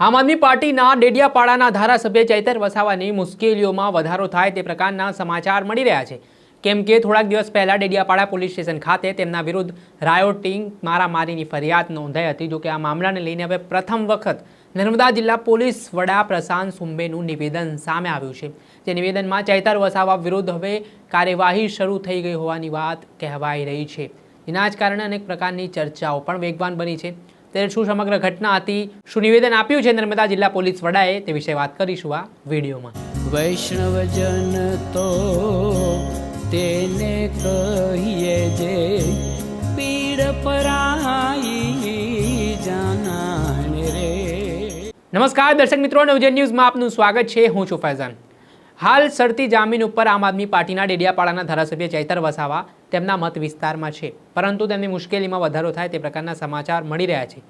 આમ આદમી પાર્ટીના ડેડિયાપાડાના ધારાસભ્ય ચૈતર વસાવાની મુશ્કેલીઓમાં વધારો થાય તે પ્રકારના સમાચાર મળી રહ્યા છે. કેમ કે થોડાક દિવસ પહેલાં ડેડિયાપાડા પોલીસ સ્ટેશન ખાતે તેમના વિરુદ્ધ રાયોટિંગ મારામારીની ફરિયાદ નોંધાઈ હતી. જોકે આ મામલાને લઈને હવે પ્રથમ વખત નર્મદા જિલ્લા પોલીસ વડા પ્રશાંત સુંબેનું નિવેદન સામે આવ્યું છે. જે નિવેદનમાં ચૈતર વસાવા વિરુદ્ધ હવે કાર્યવાહી શરૂ થઈ ગઈ હોવાની વાત કહેવાઈ રહી છે. એના જ કારણે અનેક પ્રકારની ચર્ચાઓ પણ વેગવાન બની છે. ત્યારે શું સમગ્ર ઘટના હતી શું નિવેદન આપ્યું છે નર્મદા જિલ્લા પોલીસ વડાએ તે વિશે વાત કરીશું આ વિડીયોમાં. વૈષ્ણવજન તો તેને કહીએ જે પીડ પરાઈ જાના નમસ્કાર દર્શક મિત્રો નવજન ન્યૂઝમાં આપનું સ્વાગત છે. હું છું ફૈઝાન. હાલ સરતી જામીન ઉપર આમ આદમી પાર્ટીના ડેડિયાપાડાના ધારાસભ્ય ચૈતર વસાવા તેમના મત વિસ્તારમાં છે. પરંતુ તેમની મુશ્કેલીમાં વધારો થાય તે પ્રકારના સમાચાર મળી રહ્યા છે.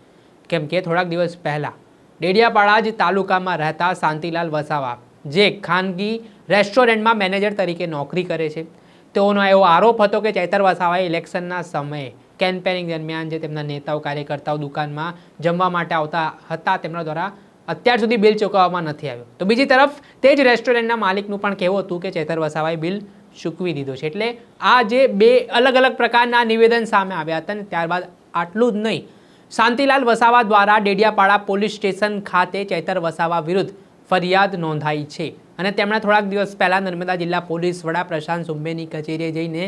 કેમ કે થોડાક દિવસ પહેલાં ડેડિયાપાડા જ તાલુકામાં રહેતા શાંતિલાલ વસાવા, જે ખાનગી રેસ્ટોરન્ટમાં મેનેજર તરીકે નોકરી કરે છે. તેઓનો એવો આરોપ હતો કે ચૈતર વસાવાએ ઇલેક્શનના સમયે કેમ્પેનિંગ દરમિયાન જે તેમના નેતાઓ, કાર્યકર્તાઓ દુકાનમાં જમવા માટે આવતા હતા તેમના દ્વારા અત્યાર સુધી બિલ ચૂકવવામાં નથી આવ્યો. તો બીજી તરફ, તે જ રેસ્ટોરન્ટના માલિકનું પણ કહેવું હતું કે ચેતર વસાવાએ બિલ ચૂકવી દીધો છે. એટલે આ જે બે અલગ અલગ પ્રકારના નિવેદન સામે આવ્યા હતા ને ત્યારબાદ આટલું જ નહીં. શાંતિલાલ વસાવા દ્વારા ડેડિયાપાડા પોલીસ સ્ટેશન ખાતે ચેતર વસાવા વિરુદ્ધ ફરિયાદ નોંધાઈ છે. અને તેમણે થોડાક દિવસ પહેલાં નર્મદા જિલ્લા પોલીસ વડા પ્રશાંત સુંબેની કચેરીએ જઈને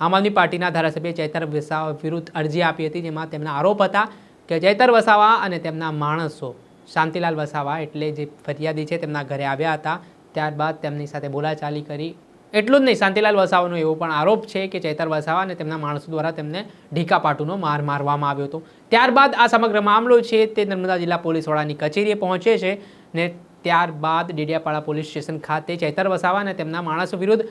આમ આદમી પાર્ટીના ધારાસભ્ય ચેતર વસાવા વિરુદ્ધ અરજી આપી હતી, જેમાં તેમના આરોપ હતા કે ચેતર વસાવા અને તેમના માણસો શાંતિલાલ વસાવા એટલે જે ફરિયાદી છે તેમના ઘરે આવ્યા હતા. ત્યારબાદ તેમની સાથે બોલાચાલી કરી. એટલું જ નહીં, શાંતિલાલ વસાવાનો એવો પણ આરોપ છે કે ચેતર વસાવા અને તેમના માણસો દ્વારા તેમને ઢીકાપાટુનો માર મારવામાં આવ્યો હતો. ત્યારબાદ આ સમગ્ર મામલો છે તે નર્મદા જિલ્લા પોલીસ વડાની કચેરીએ પહોંચે છે ને ત્યારબાદ ડેડિયાપાડા પોલીસ સ્ટેશન ખાતે ચેતર વસાવા અને તેમના માણસો વિરુદ્ધ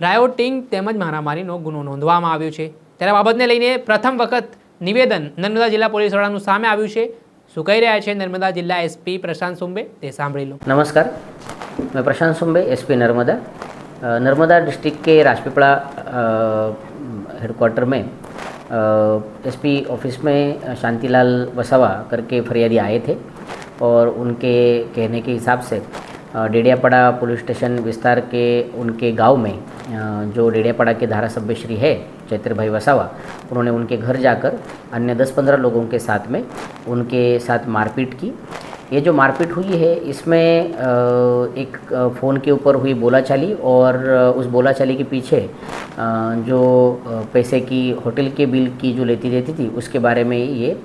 રાયોટિંગ તેમજ મારામારીનો ગુનો નોંધવામાં આવ્યો છે. ત્યારે બાબતને લઈને પ્રથમ વખત નિવેદન નર્મદા જિલ્લા પોલીસ વડાનું સામે આવ્યું છે. શું કહી રહ્યા છે નર્મદા જિલ્લા એસપી પ્રશાંત સુંબે તે સાંભળી લો नमस्कार मैं प्रशांत सुम्बे एसपी नर्मदा अ, नर्मदा डिस्ट्रिक्ट के राजपीपला हेडक्वार्टर में एसपी ऑफिस में शांतिलाल वसावा करके फरियादी आए थे और उनके कहने के हिसाब से अ, डेडियापाड़ा पुलिस स्टेशन विस्तार के उनके गांव में अ, जो डेडियापाड़ा के धारासभ्य श्री है चैत्र भाई वसावा, उन्होंने उनके घर जाकर अन्य 10-15 लोगों के साथ में उनके साथ मारपीट की। ये जो मारपीट हुई है, इसमें एक फ़ोन के ऊपर हुई बोलाचाली और उस बोलाचाली के पीछे जो पैसे की, होटल के बिल की जो लेती देती थी, उसके बारे में ये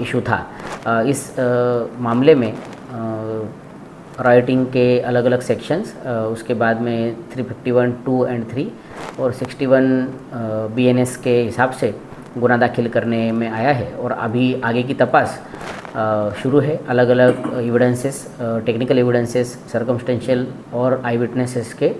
इशू था। इस मामले में राइटिंग के अलग अलग सेक्शंस उसके बाद में 351 टू एंड थ्री और 61 बीएनएस के हिसाब से गुना दाखिल करने में आया है और अभी आगे की तपास शुरू है। अलग अलग एविडेंसेस टेक्निकल एविडेंसेस सरकमस्टेंशियल और आई विटनेसेस के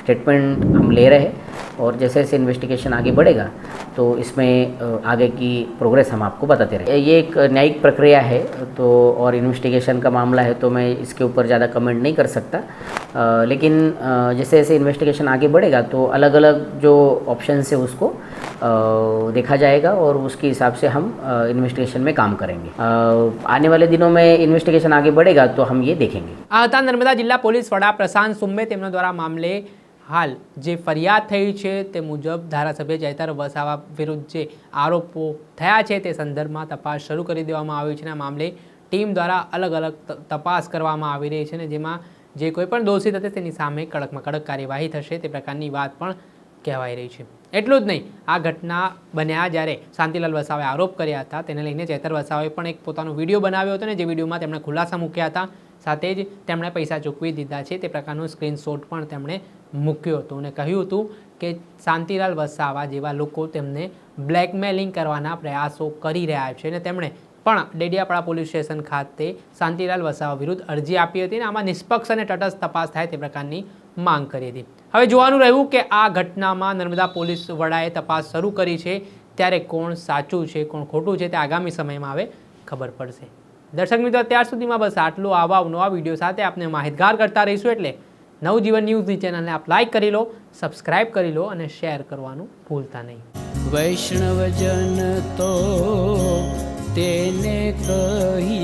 स्टेटमेंट हम ले रहे हैं। और जैसे जैसे इन्वेस्टिगेशन आगे बढ़ेगा तो इसमें आगे की प्रोग्रेस हम आपको बताते रहें ये एक न्यायिक प्रक्रिया है तो और इन्वेस्टिगेशन का मामला है तो मैं इसके ऊपर ज़्यादा कमेंट नहीं कर सकता। लेकिन अ, जैसे जैसे इन्वेस्टिगेशन आगे बढ़ेगा तो अलग अलग जो ऑप्शन है उसको अ, देखा जाएगा और उसके हिसाब से हम इन्वेस्टिगेशन में काम करेंगे अ, आने वाले दिनों में इन्वेस्टिगेशन आगे बढ़ेगा तो हम ये देखेंगे આ હતા નર્મદા જિલ્લા પોલીસ વડા પ્રશાંત સુંબે તેમના દ્વારા મામલે હાલ જે ફરિયાદ થઈ છે તે મુજબ ધારાસભ્ય ચૈતર વસાવા વિરુદ્ધ જે આરોપો થયા છે તે સંદર્ભમાં તપાસ શરૂ કરી દેવામાં આવી છે અને આ મામલે ટીમ દ્વારા અલગ અલગ ત- તપાસ કરવામાં આવી રહી છે ને જેમાં જે કોઈ પણ દોષિત હશે તેની સામે કડકમાં કડક કાર્યવાહી થશે તે પ્રકારની વાત પણ કહેવાઈ રહી છે. એટલું જ નહીં, આ ઘટના બન્યા જ્યારે શાંતિલાલ વસાવે આરોપ કર્યા હતા, તેને લઈને ચેતર વસાવે પણ એક પોતાનો વીડિયો બનાવ્યો હતો ને, જે વિડીયોમાં તેમણે ખુલાસા મૂક્યા હતા, સાથે જ તેમણે પૈસા ચૂકવી દીધા છે, તે પ્રકારનો સ્ક્રીનશોટ પણ તેમણે મૂક્યો હતો અને કહ્યું હતું કે શાંતિલાલ વસાવા જેવા લોકો તેમને બ્લેકમેલિંગ કરવાના પ્રયાસો કરી રહ્યા છે અને તેમણે પણ ડેડિયાપાડા પોલીસ સ્ટેશન ખાતે શાંતિલાલ વસાવા વિરુદ્ધ અરજી આપી હતી અને આમાં નિષ્પક્ષ અને તટસ્થ તપાસ થાય તે પ્રકારની માંગ કરી હતી. હવે જોવાનું રહ્યું કે આ ઘટનામાં નર્મદા પોલીસ વડાએ તપાસ શરૂ કરી છે, ત્યારે કોણ સાચું છે, કોણ ખોટું છે તે આગામી સમયમાં હવે ખબર પડશે. દર્શક મિત્રો અત્યાર સુધીમાં બસ આટલું. આવા નવા વીડિયો સાથે આપને માહિતગાર કરતા રહીશું એટલે નવજીવન ન્યૂઝની ચેનલને આપ લાઇક કરી લો, સબસ્ક્રાઇબ કરી લો અને શેર કરવાનું ભૂલતા નહીં. વૈષ્ણવજન તો તેને કહીએ જે